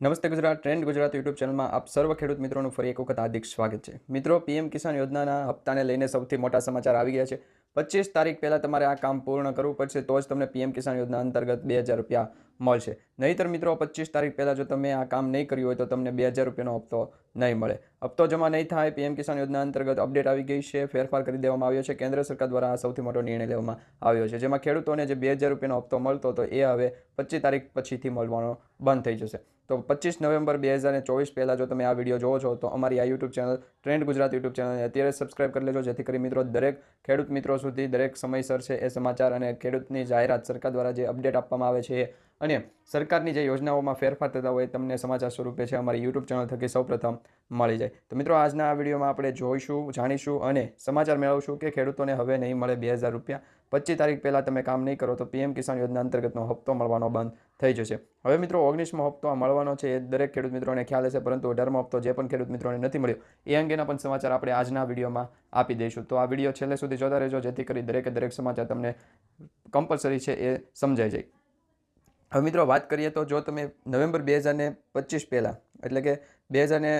નમસ્તે Gujarat, trend Gujarat YouTube ચેનલમાં આપ સર્વ ખેડૂત મિત્રોનું ફરી એક વખત હાર્દિક સ્વાગત છે. મિત્રો, પીએમ કિસાન યોજનાના હપ્તાને લઈને સૌથી મોટા સમાચાર આવી ગયા છે. પચીસ તારીખ પહેલાં તમારે આ કામ પૂર્ણ કરવું પડશે, તો જ તમને પીએમ કિસાન યોજના અંતર્ગત બે હજાર રૂપિયા મળશે. નહીંતર મિત્રો પચીસ તારીખ પહેલાં જો તમે આ કામ નહીં કર્યું હોય તો તમને બે હજાર રૂપિયાનો હપ્તો નહીં મળે. હપ્તો જમા નહીં થાય, પીએમ કિસાન યોજના અંતર્ગત અપડેટ આવી ગઈ છે. ફેરફાર કરી દેવામાં આવ્યો છે. કેન્દ્ર સરકાર દ્વારા આ સૌથી મોટો નિર્ણય લેવામાં આવ્યો છે. જેમાં ખેડૂતોને જે બે હજાર રૂપિયાનો હપ્તો મળતો હતો, એ હવે પચીસ તારીખ પછીથી મળવાનો બંધ થઈ જશે. તો પચીસ નવેમ્બર બે હજાર ચોવીસ પહેલાં જો તમે આ વીડિયો જોવો છો, તો અમારી આ YouTube channel trend Gujarat YouTube ચેનલને અત્યારે સબસ્ક્રાઇબ કરી લેજો. જેથી કરી મિત્રો દરેક ખેડૂત મિત્રો સુધી દરેક સમયસર છે એ સમાચાર અને ખેડૂતની જાહેરાત સરકાર દ્વારા જે અપડેટ આપવામાં આવે છે, એ અને સરકારની જે યોજનાઓમાં ફેરફાર થતા હોય તમને સમાચાર સ્વરૂપે છે અમારી યુટ્યુબ ચેનલ થકી સૌપ્રથમ મળી જાય. તો મિત્રો, આજના આ વિડીયોમાં આપણે જોઈશું, જાણીશું અને સમાચાર મેળવશું કે ખેડૂતોને હવે નહીં મળે બે હજાર રૂપિયા. પચીસ તારીખ પહેલાં તમે કામ નહીં કરો તો પીએમ કિસાન યોજના અંતર્ગતનો હપ્તો મળવાનો બંધ થઈ જશે. હવે મિત્રો, ઓગણીસમો હપ્તો મળવાનો છે એ દરેક ખેડૂત મિત્રોને ખ્યાલ હશે, પરંતુ અઢારમો હપ્તો જે પણ ખેડૂત મિત્રોને નથી મળ્યો, એ અંગેના પણ સમાચાર આપણે આજના વિડીયોમાં આપી દઈશું. તો આ વીડિયો છેલ્લે સુધી જોતા રહેજો, જેથી કરી દરેકે દરેક સમાચાર તમને કમ્પલસરી છે એ સમજાઈ જાય. હવે મિત્રો વાત કરીએ તો જો તમે નવેમ્બર બે હજાર ને પચીસ પહેલાં, એટલે કે બે હજાર ને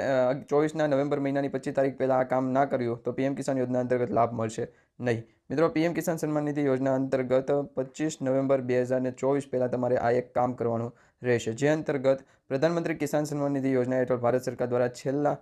ચોવીસના નવેમ્બર મહિનાની પચીસ તારીખ પહેલાં આ કામ ના કર્યું, તો પીએમ કિસાન યોજના અંતર્ગત લાભ મળશે નહીં. મિત્રો પીએમ કિસાન સન્માન નિધિ યોજના અંતર્ગત પચીસ નવેમ્બર બે હજાર ને ચોવીસ પહેલાં તમારે આ એક કામ કરવાનું રહેશે. જે અંતર્ગત પ્રધાનમંત્રી કિસાન સન્માન નિધિ યોજના હેઠળ ભારત સરકાર દ્વારા છેલ્લા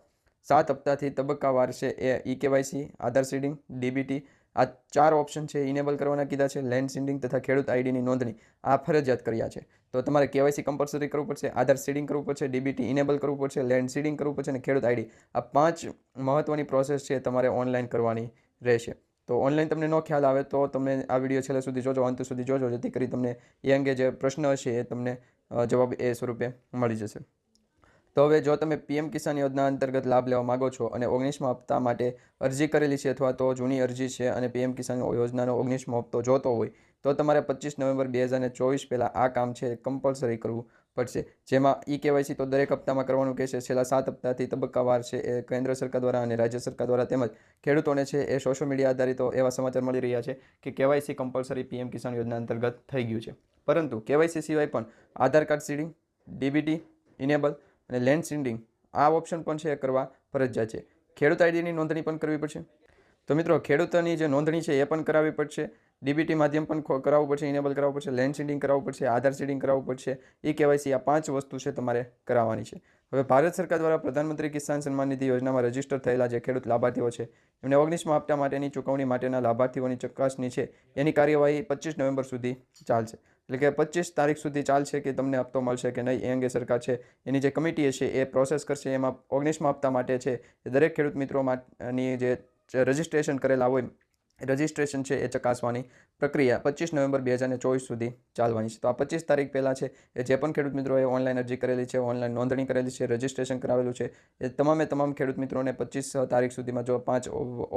સાત હપ્તાથી તબક્કાવાર છે એ E KYC, Aadhaar seeding DBT આ ચાર ઓપ્શન છે ઇનેબલ કરવાના કીધા છે. લેન્ડ સીડિંગ તથા ખેડૂત આઈડીની નોંધણી આ ફરજિયાત કર્યા છે. તો તમારે કેવાયસી કમ્પલસરી કરવું પડશે, આધાર સીડિંગ કરવું પડશે ડીબીટી ઇનેબલ કરવું પડશે લેન્ડ સીડિંગ કરવું પડશે અને ખેડૂત આઈડી આ પાંચ મહત્ત્વની પ્રોસેસ છે તમારે ઓનલાઈન કરવાની રહેશે. તો ઓનલાઈન તમને ન ખ્યાલ આવે તો તમે આ વીડિયો છેલ્લે સુધી જોજો, અંત સુધી જોજો, જેથી કરી તમને એ અંગે જે પ્રશ્ન હશે એ તમને જવાબ એ સ્વરૂપે મળી જશે. તો હવે જો તમે પીએમ કિસાન યોજના અંતર્ગત લાભ લેવા માગો છો અને ઓગણીસમાં હપ્તા માટે અરજી કરેલી છે અથવા તો જૂની અરજી છે અને પીએમ કિસાન યોજનાનો ઓગણીસમો હપ્તો જોતો હોય, તો તમારે પચીસ નવેમ્બર બે હજાર ચોવીસ પહેલાં આ કામ છે કમ્પલસરી કરવું પડશે. જેમાં ઈ કેવાયસી તો દરેક હપ્તામાં કરવાનું કહેશે. છેલ્લા સાત હપ્તાથી તબક્કાવાર છે એ કેન્દ્ર સરકાર દ્વારા અને રાજ્ય સરકાર દ્વારા તેમજ ખેડૂતોને છે એ સોશિયલ મીડિયા આધારિત એવા સમાચાર મળી રહ્યા છે કે કેવાયસી કમ્પલસરી પીએમ કિસાન યોજના અંતર્ગત થઈ ગયું છે. પરંતુ કેવાયસી સિવાય પણ Aadhaar card seeding DBT enable અને લેન્ડ સિન્ડિંગ આ ઓપ્શન પણ છે એ કરવા ફરજિયાત છે. ખેડૂત આઈડીની નોંધણી પણ કરવી પડશે. તો મિત્રો, ખેડૂતોની જે નોંધણી છે એ પણ કરાવવી પડશે. ડીબીટી માધ્યમ પણ કરાવવું પડશે ઇનેબલ કરાવવું પડશે લેન્ડ સીડિંગ કરાવવું પડશે, આધાર સીડિંગ કરાવવું પડશે. એ કેવાયસી આ પાંચ વસ્તુ છે તમારે કરાવવાની છે. હવે ભારત સરકાર દ્વારા પ્રધાનમંત્રી કિસાન સન્માન નિધિ યોજનામાં રજિસ્ટર થયેલા જે ખેડૂત લાભાર્થીઓ છે, એમને ઓગણીસમાં હપ્તા માટેની ચૂકવણી માટેના લાભાર્થીઓની ચકાસણી છે. એની કાર્યવાહી પચીસ નવેમ્બર સુધી ચાલશે. એટલે કે પચીસ તારીખ સુધી ચાલશે કે તમને હપ્તો મળશે કે નહીં એ અંગે સરકાર છે. એની જે કમિટી છે એ પ્રોસેસ કરશે. એમાં ઓગણીસમાં હપ્તા માટે છે. દરેક ખેડૂત મિત્રો માટેની જે રજિસ્ટ્રેશન કરેલા હોય રજિસ્ટ્રેશન છે એ ચકાસવાની પ્રક્રિયા પચીસ નવેમ્બર બે હજાર ચોવીસ સુધી ચાલવાની છે. તો આ પચીસ તારીખ પહેલાં છે એ જે પણ ખેડૂત મિત્રોએ ઓનલાઈન અરજી કરેલી છે, ઓનલાઈન નોંધણી કરેલી છે, રજિસ્ટ્રેશન કરાવેલું છે, એ તમામે તમામ ખેડૂત મિત્રોને પચીસ તારીખ સુધીમાં જો પાંચ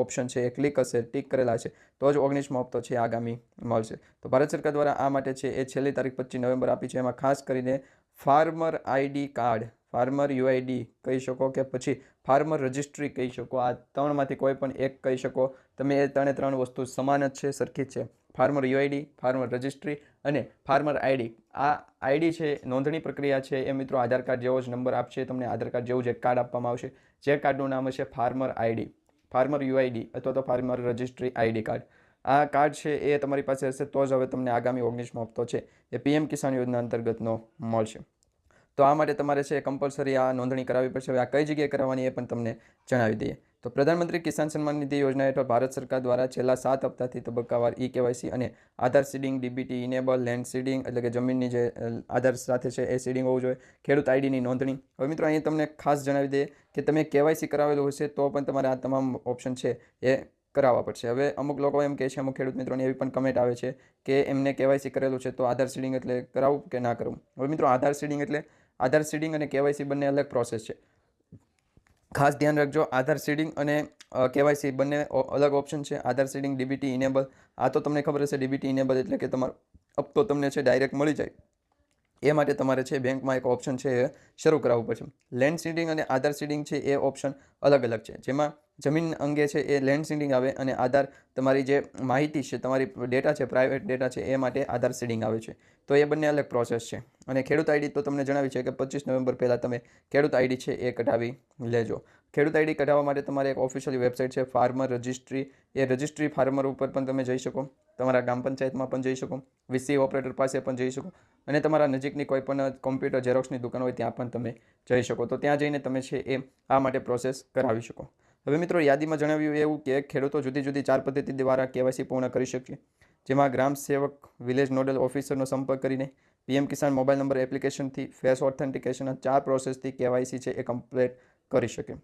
ઓપ્શન છે એ ક્લિક હશે, ટીક કરેલા છે, તો જ ઓગણીસમો હપ્તો છે આગામી મળશે. તો ભારત સરકાર દ્વારા આ માટે છે એ છેલ્લી તારીખ પચીસ નવેમ્બર આપી છે. એમાં ખાસ કરીને farmer ID card, farmer UID કહી શકો કે પછી ફાર્મર રજિસ્ટ્રી કહી શકો, આ ત્રણમાંથી કોઈ પણ એક કહી શકો. તમે એ ત્રણે ત્રણ વસ્તુ સમાન જ છે, સરખી જ છે. ફાર્મર યુઆઈડી, ફાર્મર રજિસ્ટ્રી અને ફાર્મર આઈડી. આ આઈડી છે, નોંધણી પ્રક્રિયા છે. એ મિત્રો આધાર કાર્ડ જેવો જ નંબર આપશે, તમને આધાર કાર્ડ જેવું જ એક કાર્ડ આપવામાં આવશે. જે કાર્ડનું નામ હશે ફાર્મર આઈડી. ફાર્મર યુઆઈડી અથવા તો ફાર્મર રજિસ્ટ્રી આઈડી કાર્ડ. આ કાર્ડ છે, એ તમારી પાસે હશે તો જ હવે તમને આગામી ઓગણીસમો હપ્તો છે. એ પીએમ કિસાન યોજના અંતર્ગતનો મળશે. તો આ માટે તમારે છે કમ્પલસરી આ નોંધણી કરાવવી પડશે. હવે આ કઈ જગ્યાએ કરવાની એ પણ તમને જણાવી દઈએ. તો પ્રધાનમંત્રી કિસાન સન્માન નિધિ યોજના હેઠળ ભારત સરકાર દ્વારા છેલ્લા સાત હપ્તાથી તબક્કાવાર ઈ કેવાયસી અને Aadhaar seeding DBT enable land seeding એટલે કે જમીનની જે આધાર સાથે છે એ સીડિંગ હોવું જોઈએ. ખેડૂત આઈડીની નોંધણી. હવે મિત્રો અહીં તમને ખાસ જણાવી દઈએ કે તમે કેવાયસી કરાવેલું હશે તો પણ તમારે આ તમામ ઓપ્શન છે એ કરાવવા પડશે. હવે અમુક લોકો એમ કહે છે, અમુક ખેડૂત મિત્રોની એવી પણ કમેન્ટ આવે છે કે એમને કેવાયસી કરેલું છે તો આધાર સીડિંગ એટલે કરાવવું કે ના કરવું? હવે મિત્રો, આધાર સીડિંગ એટલે આધાર સીડિંગ અને કેવાયસી બંને અલગ પ્રોસેસ છે. ખાસ ધ્યાન રાખજો, આધાર સીડિંગ અને કેવાયસી બંને અલગ ઓપ્શન છે. આધાર સીડિંગ ડીબીટી ઇનેબલ આ તો તમને ખબર હશે ડીબીટી ઇનેબલ એટલે કે તમારો, હપ્તો તમને છે ડાયરેક્ટ મળી જાય. એ માટે તમારે છે બેંકમાં એક ઓપ્શન છે એ શરૂ કરાવવું પડશે. લેન્ડ સીડિંગ અને આધાર સીડિંગ છે એ ઓપ્શન અલગ અલગ છે. જેમાં જમીન અંગે છે એ લેન્ડ સીડિંગ આવે અને આધાર તમારી જે માહિતી છે, તમારી ડેટા છે, પ્રાઇવેટ ડેટા છે એ માટે આધાર સીડિંગ આવે છે. તો એ બંને અલગ પ્રોસેસ છે. અને ખેડૂત આઈડી તો તમને જણાવી છે કે પચીસ નવેમ્બર પહેલાં તમે ખેડૂત આઈડી છે એ કઢાવી લેજો. ખેડૂત આઈડી કઢાવવા માટે તમારે એક ઓફિશિયલ વેબસાઇટ છે, ફાર્મર રજિસ્ટ્રી. એ રજિસ્ટ્રી ફાર્મર ઉપર પણ તમે જઈ શકો. તમારા ગ્રામ પંચાયતમાં પણ જઈ શકો. વીસી ઓપરેટર પાસે પણ જઈ શકો. અને તમારા નજીકની કોઈ પણ કોમ્પ્યુટર ઝેરોક્સની દુકાન હોય ત્યાં પણ તમે જઈ શકો. તો ત્યાં જઈને તમે છે એ, આ માટે પ્રોસેસ કરાવી શકો. હવે મિત્રો યાદીમાં જણાવ્યું એવું કે ખેડૂતો જુદી જુદી ચાર પદ્ધતિ દ્વારા કેવાયસી પૂર્ણ કરી શકીએ. જેમાં ગ્રામ સેવક, વિલેજ નોડલ ઓફિસરનો સંપર્ક કરીને પીએમ કિસાન મોબાઈલ નંબર એપ્લિકેશનથી ફેસ ઓથેન્ટિકેશનના ચાર પ્રોસેસથી કેવાયસી છે એ કમ્પ્લીટ કરી શકે.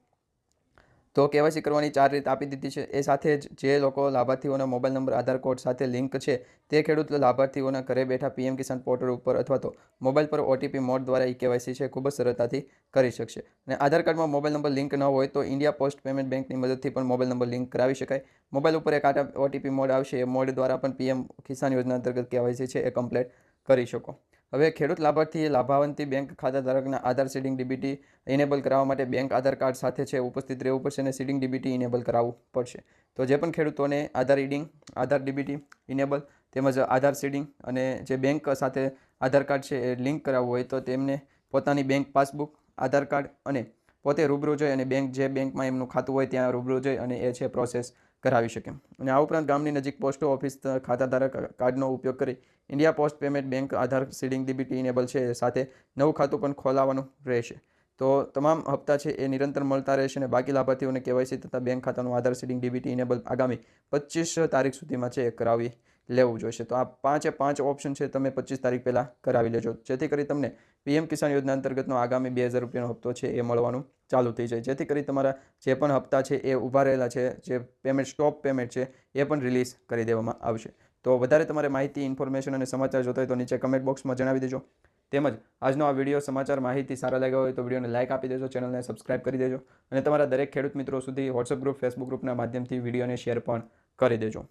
તો કેવાયસી કરવાની ચાર રીત આપી દીધી છે. એ સાથે જ જે લોકો લાભાર્થીઓના મોબાઈલ નંબર, આધાર કાર્ડ સાથે લિંક છે, તે ખેડૂત લાભાર્થીઓના ઘરે બેઠા પીએમ કિસાન પોર્ટલ ઉપર અથવા તો મોબાઈલ પર ઓટીપી મોડ દ્વારા ઈ કેવાયસી છે, ખૂબ જ સરળતાથી કરી શકશે. અને આધાર કાર્ડમાં મોબાઈલ નંબર લિંક ન હોય તો ઇન્ડિયા પોસ્ટ પેમેન્ટ બેંકની મદદથી પણ મોબાઈલ નંબર લિંક કરાવી શકાય. મોબાઈલ ઉપર એક આટા ઓટીપી મોડ આવશે, એ મોડ દ્વારા પણ પીએમ કિસાન યોજના અંતર્ગત કેવાયસી છે, એ કમ્પ્લીટ કરી શકો. હવે ખેડૂત લાભાર્થી લાભાવંતી બેંક ખાતા ધારકના આધાર સીડિંગ ડીબીટી ઇનેબલ કરાવવા માટે બેંક આધાર કાર્ડ સાથે છે, ઉપસ્થિત રહેવું પડશે અને સીડિંગ ડીબીટી ઇનેબલ કરાવવું પડશે. તો જે પણ ખેડૂતોને Aadhaar reading Aadhaar DBT enable તેમજ આધાર સીડિંગ અને જે બેંક સાથે આધાર કાર્ડ છે એ લિંક કરાવવું હોય તો તેમને પોતાની બેંક પાસબુક, આધાર કાર્ડ અને પોતે રૂબરૂ જોઈ અને બેંક જે બેંકમાં એમનું ખાતું હોય ત્યાં રૂબરૂ જોઈ અને એ છે પ્રોસેસ કરાવી શકે. અને આ ઉપરાંત ગામની નજીક પોસ્ટ ઓફિસ ખાતાધારક કાર્ડનો ઉપયોગ કરી India post payment bank Aadhaar seeding DBT enable છે સાથે નવું ખાતું પણ ખોલાવવાનું રહેશે. તો તમામ હપ્તા છે એ નિરંતર મળતા રહેશે અને બાકી લાભાર્થીઓને કેવાયસી તથા બેંક ખાતાનું આધાર સીડિંગ ડીબીટી ઇનેબલ આગામી પચીસ તારીખ સુધીમાં છે એ કરાવી લેવું જોઈશે. તો આ પાંચે પાંચ ઓપ્શન છે તમે પચીસ તારીખ પહેલાં કરાવી લેજો. જેથી કરી તમને પીએમ કિસાન યોજના અંતર્ગતનો આગામી બે હજાર રૂપિયાનો હપ્તો છે એ મળવાનું ચાલુ થઈ જાય. જેથી કરી તમારા જે પણ હપ્તા છે એ ઊભા રહેલા છે, જે પેમેન્ટ સ્ટોપ પેમેન્ટ છે એ પણ રિલીઝ કરી દેવામાં આવશે. તો વધારે તમારે માહિતી ઇન્ફોર્મેશન અને સમાચાર જોતા હોય તો નીચે કમેન્ટ બોક્સમાં જણાવી દેજો. તેમજ આજનો આ વીડિયો સમાચાર માહિતી સારા લાગ્યા હોય તો વિડીયોને લાઇક આપી દેજો ચેનલને સબસ્ક્રાઇબ કરી દેજો અને તમારા દરેક ખેડૂત મિત્રો સુધી વોટ્સઅપ ગ્રુપ ફેસબુક ગ્રુપના માધ્યમથી વિડીયોને શેર પણ કરી દેજો.